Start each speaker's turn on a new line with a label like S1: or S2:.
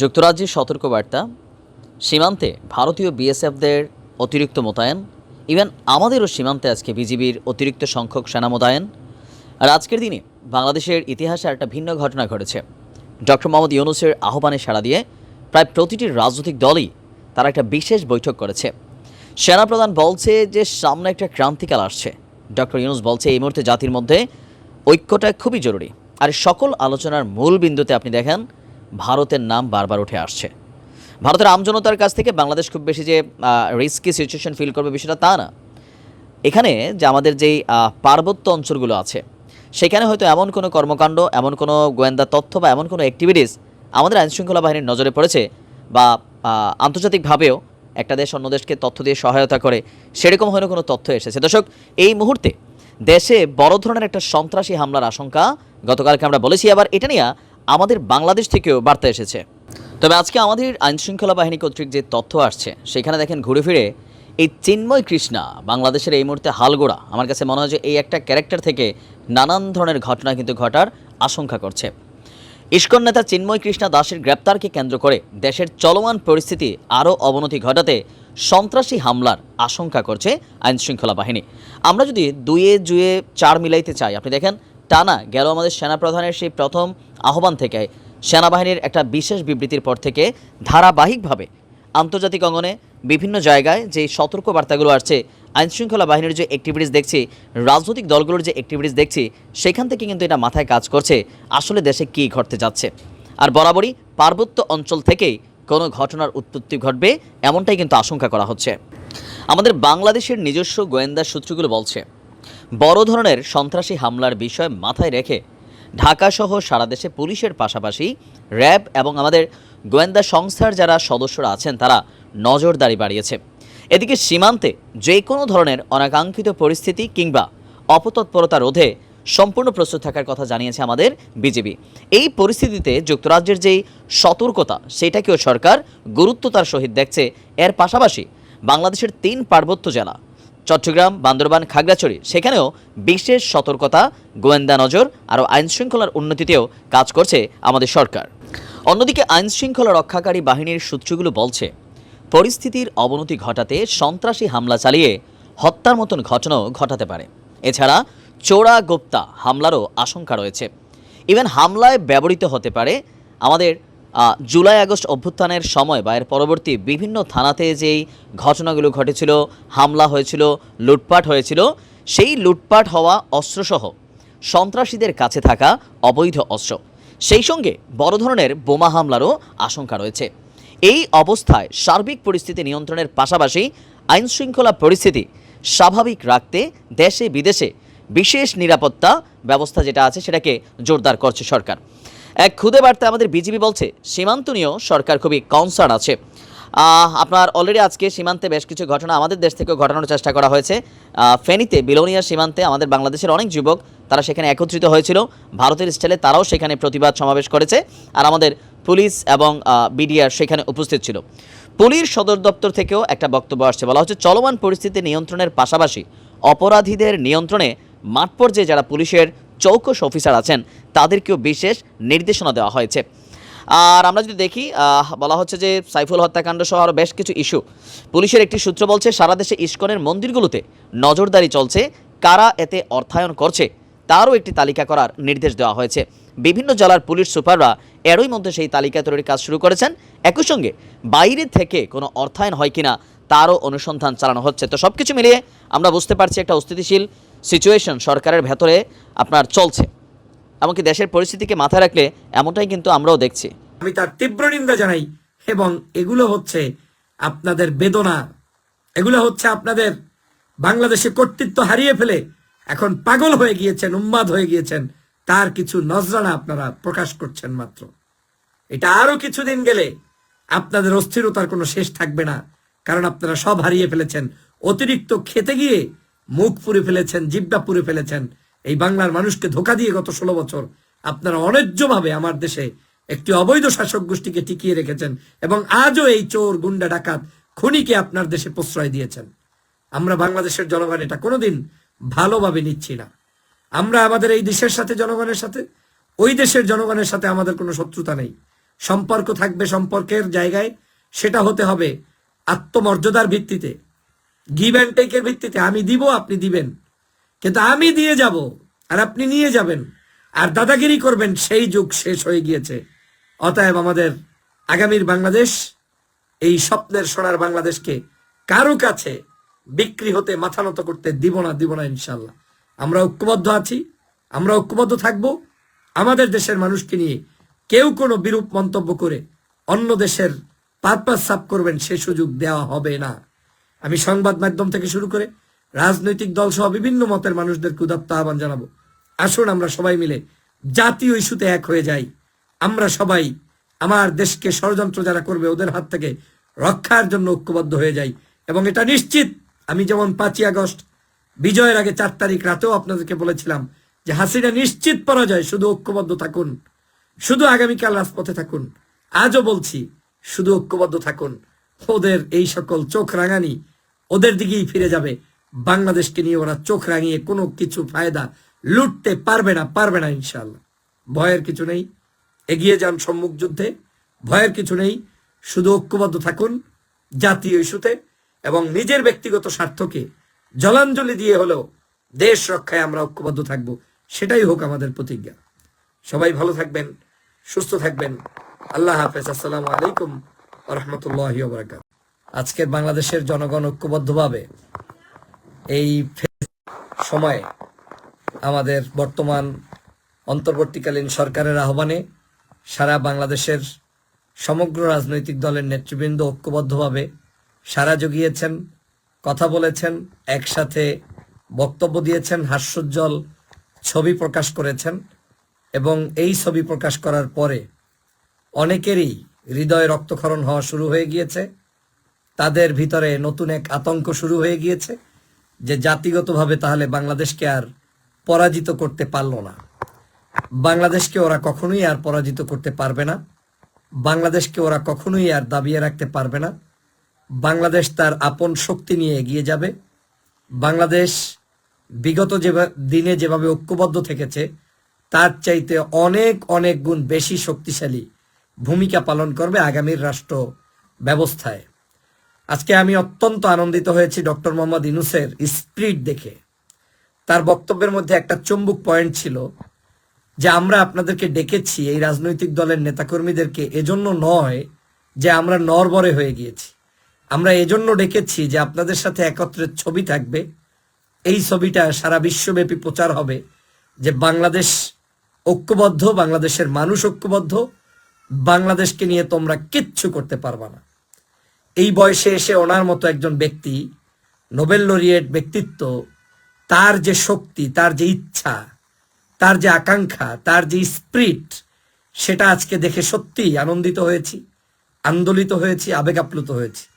S1: যুক্তরাজ্যের সতর্কবার্তা। সীমান্তে ভারতীয় বিএসএফদের অতিরিক্ত মোতায়েন। ইভেন আমাদেরও সীমান্তে আজকে বিজিবির অতিরিক্ত সংখ্যক সেনা মোতায়েন। আর আজকের দিনে বাংলাদেশের ইতিহাসে একটা ভিন্ন ঘটনা ঘটেছে। ডক্টর মোহাম্মদ ইউনুসের আহ্বানে সাড়া দিয়ে প্রায় প্রতিটি রাজনৈতিক দলই তারা একটা বিশেষ বৈঠক করেছে। সেনাপ্রধান বলছে যে সামনে একটা ক্রান্তিকাল আসছে। ডক্টর ইউনুস বলছে এই মুহূর্তে জাতির মধ্যে ঐক্যটা খুবই জরুরি। আর সকল আলোচনার মূল বিন্দুতে আপনি দেখেন, ভারতের নাম বারবার উঠে আসছে। ভারতের আমজনতার কাছ থেকে বাংলাদেশ খুব বেশি যে রিস্কি সিচুয়েশন ফিল করবে বিষয়টা তা না। এখানে যে আমাদের যেই পার্বত্য অঞ্চলগুলো আছে, সেখানে হয়তো এমন কোনো কর্মকাণ্ড, এমন কোনো গোয়েন্দা তথ্য বা এমন কোনো অ্যাক্টিভিটিস আমাদের আইনশৃঙ্খলা বাহিনীর নজরে পড়েছে বা আন্তর্জাতিকভাবেও একটা দেশ অন্য দেশকে তথ্য দিয়ে সহায়তা করে, সেরকম হয়তো কোনো তথ্য এসেছে। দর্শক, এই মুহূর্তে দেশে বড় ধরনের একটা সন্ত্রাসী হামলার আশঙ্কা গতকালকে আমরা বলেছি, আবার এটা নিয়ে আমাদের বাংলাদেশ থেকেও বার্তা এসেছে। তবে আজকে আমাদের আইনশৃঙ্খলা বাহিনী কর্তৃক যে তথ্য আসছে, সেখানে দেখেন ঘুরে ফিরে এই চিন্ময় কৃষ্ণা, বাংলাদেশের এই মুহূর্তে হালগোড়া। আমার কাছে মনে হয় যে এই একটা ক্যারেক্টার থেকে নানান ধরনের ঘটনা কিন্তু ঘটার আশঙ্কা করছে। ইস্কন নেতা চিন্ময় কৃষ্ণা দাসের গ্রেপ্তারকে কেন্দ্র করে দেশের চলমান পরিস্থিতি আরও অবনতি ঘটাতে সন্ত্রাসী হামলার আশঙ্কা করছে আইনশৃঙ্খলা বাহিনী। আমরা যদি দুয়ে জুয়ে চার মিলাইতে চাই, আপনি দেখেন, টানা গেল আমাদের সেনাপ্রধানের সেই প্রথম আহ্বান থেকে, সেনাবাহিনীর একটা বিশেষ বিবৃতির পর থেকে ধারাবাহিকভাবে আন্তর্জাতিক অঙ্গনে বিভিন্ন জায়গায় যে সতর্ক বার্তাগুলো আসছে, আইনশৃঙ্খলা বাহিনীর যে অ্যাক্টিভিটিস দেখছি, রাজনৈতিক দলগুলোর যে অ্যাক্টিভিটিস দেখছি, সেখান থেকে কিন্তু এটা মাথায় কাজ করছে, আসলে দেশে কী ঘটতে যাচ্ছে। আর বরাবরই পার্বত্য অঞ্চল থেকেই কোনো ঘটনার উৎপত্তি ঘটবে এমনটাই কিন্তু আশঙ্কা করা হচ্ছে। আমাদের বাংলাদেশের নিজস্ব গোয়েন্দা সূত্রগুলো বলছে, বড় ধরনের সন্ত্রাসী হামলার বিষয় মাথায় রেখে ঢাকাসহ সারা দেশে পুলিশের পাশাপাশি র্যাব এবং আমাদের গোয়েন্দা সংস্থার যারা সদস্যরা আছেন, তারা নজরদারি বাড়িয়েছে। এদিকে সীমান্তে যে কোনো ধরনের অনাকাঙ্ক্ষিত পরিস্থিতি কিংবা অপতৎপরতা রোধে সম্পূর্ণ প্রস্তুত থাকার কথা জানিয়েছে আমাদের বিজেপি। এই পরিস্থিতিতে যুক্তরাজ্যের যেই সতর্কতা, সেটাকেও সরকার গুরুত্বতার সহিত দেখছে। এর পাশাপাশি বাংলাদেশের তিন পার্বত্য জেলা, চট্টগ্রাম, বান্দরবান, খাগড়াছড়ি, সেখানেও বিশেষ সতর্কতা, গোয়েন্দা নজর, আরও আইনশৃঙ্খলার উন্নতিতেও কাজ করছে আমাদের সরকার। অন্যদিকে আইনশৃঙ্খলা রক্ষাকারী বাহিনীর সূত্রগুলো বলছে, পরিস্থিতির অবনতি ঘটাতে সন্ত্রাসী হামলা চালিয়ে হত্যার মতন ঘটনাও ঘটাতে পারে। এছাড়া চোরা গোপ্তা হামলারও আশঙ্কা রয়েছে। ইভেন হামলায় ব্যবহৃত হতে পারে আমাদের জুলাই আগস্ট অভ্যুত্থানের সময় বা এর পরবর্তী বিভিন্ন থানাতে যেই ঘটনাগুলো ঘটেছিল, হামলা হয়েছিল, লুটপাট হয়েছিল, সেই লুটপাট হওয়া অস্ত্রসহ সন্ত্রাসীদের কাছে থাকা অবৈধ অস্ত্র। সেই সঙ্গে বড় ধরনের বোমা হামলারও আশঙ্কা রয়েছে। এই অবস্থায় সার্বিক পরিস্থিতি নিয়ন্ত্রণের পাশাপাশি আইনশৃঙ্খলা পরিস্থিতি স্বাভাবিক রাখতে দেশে বিদেশে বিশেষ নিরাপত্তা ব্যবস্থা যেটা আছে সেটাকে জোরদার করছে সরকার। এক খুদে বার্তায় আমাদের বিজিবি বলছে, সীমান্ত নিয়েও সরকার খুবই কনসার্ন আছে। আপনার অলরেডি আজকে সীমান্তে বেশ কিছু ঘটনা আমাদের দেশ থেকেও ঘটানোর চেষ্টা করা হয়েছে। ফেনীতে, বিলোনিয়া সীমান্তে আমাদের বাংলাদেশের অনেক যুবক, তারা সেখানে একত্রিত হয়েছিল। ভারতের স্টাইলে তারাও সেখানে প্রতিবাদ সমাবেশ করেছে আর আমাদের পুলিশ এবং বিডিআর সেখানে উপস্থিত ছিল। পুলিশ সদর দপ্তর থেকেও একটা বক্তব্য আসছে। বলা হচ্ছে, চলমান পরিস্থিতি নিয়ন্ত্রণের পাশাপাশি অপরাধীদের নিয়ন্ত্রণে মাঠ পর্যায়ে যারা পুলিশের চৌকস অফিসার আছেন, তাদেরকেও বিশেষ নির্দেশনা দেওয়া হয়েছে। আর আমরা যদি দেখি বলা হচ্ছে যে সাইফুল হত্যাকাণ্ড সহ আরও বেশ কিছু ইস্যু। পুলিশের একটি সূত্র বলছে, সারা দেশে ইস্কনের মন্দিরগুলোতে নজরদারি চলছে, কারা এতে অর্থায়ন করছে, তারও একটি তালিকা করার নির্দেশ দেওয়া হয়েছে। বিভিন্ন জেলার পুলিশ সুপাররা এরই মধ্যে সেই তালিকা তৈরির কাজ শুরু করেছেন। একই সঙ্গে বাইরে থেকে কোনো অর্থায়ন হয় কিনা, তারও অনুসন্ধান চালানো হচ্ছে। তো সব কিছু মিলিয়ে আমরা বুঝতে পারছি একটা অস্থিতিশীল সিচুয়েশন সরকারের ভেতরে আপনার চলছে। এমনকি দেশের পরিস্থিতিকে মাথায় রাখলে এমনটাই কিন্তু আমরাও দেখছি।
S2: আমি তার তীব্র নিন্দা জানাই এবং এগুলো হচ্ছে আপনাদের বেদনা। এগুলো হচ্ছে আপনাদের বাংলাদেশে কর্তৃত্ব হারিয়ে ফেলে এখন পাগল হয়ে গিয়েছেন উন্মাদ হয়ে গিয়েছেন। তার কিছু নজরানা আপনারা প্রকাশ করছেন মাত্র। এটা আরও কিছুদিন গেলে আপনাদের অস্থিরতার কোনো শেষ থাকবে না, কারণ আপনারা সব হারিয়ে ফেলেছেন। অতিরিক্ত খেতে গিয়ে মুখ পুড়ে ফেলেছেন, জিব্বা পুড়ে ফেলেছেন। এই বাংলার মানুষকে ধোকা দিয়ে গত ষোলো বছর আপনারা অন্যায্যভাবে আমার দেশে একটি অবৈধ শাসক গোষ্ঠীকে টিকিয়ে রেখেছেন এবং আজও এই চোর, গুন্ডা, ডাকাত খুনিকে আপনার দেশে প্রশ্রয় দিয়েছেন। আমরা বাংলাদেশের জনগণ এটা কোনোদিন ভালোভাবে নিচ্ছি না। আমরা আমাদের এই দেশের সাথে, জনগণের সাথে, ওই দেশের জনগণের সাথে আমাদের কোনো শত্রুতা নেই। সম্পর্ক থাকবে সম্পর্কের জায়গায়, সেটা হতে হবে আত্মমর্যাদার ভিত্তিতে। গিভ অ্যান্ড টেকের ভিত্তিতে আমি দিব, আপনি দিবেন। কিন্তু আমি দিয়ে যাব আর আপনি নিয়ে যাবেন। আর দাদাগিরি করবেন, সেই যুগ শেষ হয়ে গিয়েছে। অতএব আমাদের আগামীর বাংলাদেশ, এই স্বপ্নের সোনার বাংলাদেশকে কারও কাছে বিক্রি হতে, মাথা নত করতে দিব না দিব না ইনশাল্লাহ আমরা ঐক্যবদ্ধ আছি, আমরা ঐক্যবদ্ধ থাকব। আমাদের দেশের মানুষকে নিয়ে কেউ কোনো বিরূপ মন্তব্য করে অন্য দেশের পারপাস সাফ করবেন, সে সুযোগ দেওয়া হবে না। আমি সংবাদ মাধ্যম থেকে শুরু করে রাজনৈতিক দল সহ বিভিন্ন মতের মানুষদেরকে উদাত্ত আহ্বান জানাব। আসুন আমরা সবাই মিলে জাতীয় ইস্যুতে এক হয়ে যাই। আমরা সবাই আমার দেশকে ষড়যন্ত্র যারা করবে ওদের হাত থেকে রক্ষার জন্য ঐক্যবদ্ধ হয়ে যাই। এবং এটা নিশ্চিত, আমি যেমন পাঁচই আগস্ট, বিজয়ের আগে চার তারিখ রাতেও আপনাদেরকে বলেছিলাম যে হাসিনা নিশ্চিত পরাজয়, শুধু ঐক্যবদ্ধ থাকুন। শুধু আগামীকাল রাজপথে থাকুন। আজও বলছি, শুধু ঐক্যবদ্ধ থাকুন। ওদের এই সকল চোখ রাঙানি ওদের দিকেই ফিরে যাবে। বাংলাদেশকে নিয়ে ওরা চোখ রাঙিয়ে কোনো কিছু ফায়দা লুটতে পারবে না পারবে না ইনশাল্লাহ ভয়ের কিছু নেই। এগিয়ে যান সম্মুখ যুদ্ধে। ভয়ের কিছু নেই। শুধু ঐক্যবদ্ধ থাকুন জাতীয় ইস্যুতে এবং নিজের ব্যক্তিগত স্বার্থকে জলাঞ্জলি দিয়ে হলেও দেশ রক্ষায় আমরা ঐক্যবদ্ধ থাকব। সেটাই হোক আমাদের প্রতিজ্ঞা। সবাই ভালো থাকবেন, সুস্থ থাকবেন। আল্লাহ হাফেজ। আসসালামু আলাইকুম রহমতুল্লাহ বরাকাত আজকের বাংলাদেশের জনগণ ঐক্যবদ্ধভাবে এই সময়ে আমাদের বর্তমান অন্তর্বর্তীকালীন সরকারের আহ্বানে সারা বাংলাদেশের সমগ্র রাজনৈতিক দলের নেতৃবৃন্দ ঐক্যবদ্ধভাবে সারা জগিয়েছেন, কথা বলেছেন, একসাথে বক্তব্য দিয়েছেন, হাস্যোজ্জ্বল ছবি প্রকাশ করেছেন এবং এই ছবি প্রকাশ করার পরে অনেকেরই হৃদয়ে রক্তক্ষরণ হওয়া শুরু হয়ে গিয়েছে। তাদের ভিতরে নতুন এক আতঙ্ক শুরু হয়ে গিয়েছে যে জাতিগতভাবে তাহলে বাংলাদেশকে আর পরাজিত করতে পারল না। বাংলাদেশকে ওরা কখনোই আর পরাজিত করতে পারবে না। বাংলাদেশকে ওরা কখনোই আর দাবিয়ে রাখতে পারবে না। বাংলাদেশ তার আপন শক্তি নিয়ে এগিয়ে যাবে। বাংলাদেশ বিগত যে দিনে যেভাবে ঐক্যবদ্ধ থেকেছে, তার চাইতে অনেক অনেক গুণ বেশি শক্তিশালী ভূমিকা পালন করবে আগামীর রাষ্ট্র ব্যবস্থায় আজকে আমি অত্যন্ত আনন্দিত হয়েছি ডক্টর মোহাম্মদ ইনুসের স্পিরিট দেখে। তার বক্তব্যের মধ্যে একটা চুম্বক পয়েন্ট ছিল যে আমরা আপনাদেরকে ডেকেছি এই রাজনৈতিক দলের নেতাকর্মীদেরকে এজন্য নয় যে আমরা নরবরে হয়ে গিয়েছি। আমরা এজন্য ডেকেছি যে আপনাদের সাথে একত্রে ছবি থাকবে। এই ছবিটা সারা বিশ্বব্যাপী প্রচার হবে যে বাংলাদেশ ঐক্যবদ্ধ, বাংলাদেশের মানুষ ঐক্যবদ্ধ, বাংলাদেশকে নিয়ে তোমরা কিচ্ছু করতে পারবা না। এই বয়সে এসে ওনার মতো একজন ব্যক্তি, নোবেল লরিয়েট ব্যক্তিত্ব, তার যে শক্তি, তার যে ইচ্ছা, তার যে আকাঙ্ক্ষা, তার যে স্প্রিট, সেটা আজকে দেখে সত্যিই আনন্দিত হয়েছি, আন্দোলিত হয়েছি আবেগ আপ্লুত হয়েছি।